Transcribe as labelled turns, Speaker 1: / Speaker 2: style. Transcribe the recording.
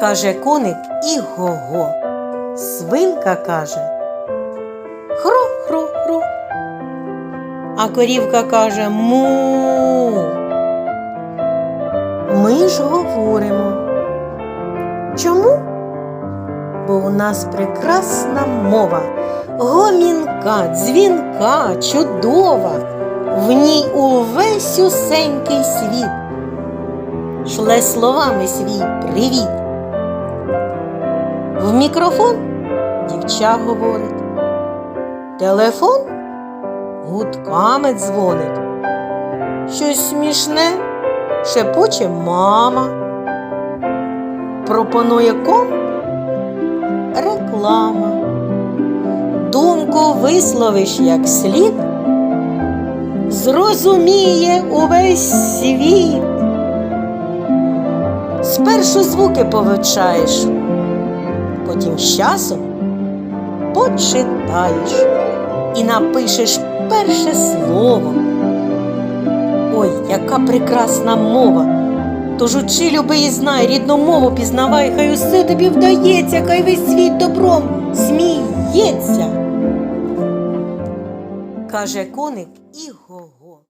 Speaker 1: каже коник і го-го. Свинка каже хро-хро-хро. А корівка каже му. Ми ж говоримо. Чому? Бо у нас прекрасна мова, гомінка, дзвінка, чудова, в ній увесь усенький світ. Шле словами свій привіт. В мікрофон дівча говорить, телефон гудками дзвонить. Щось смішне шепоче мама. Пропонує ком реклама. Думку висловиш як слід, зрозуміє увесь світ. Спершу звуки повивчаєш, з часом почитаєш і напишеш перше слово. Ой, яка прекрасна мова! Тож учи, люби і знай, рідну мову пізнавай, хай усе тобі вдається, хай весь світ добром сміється. Каже коник і го-го.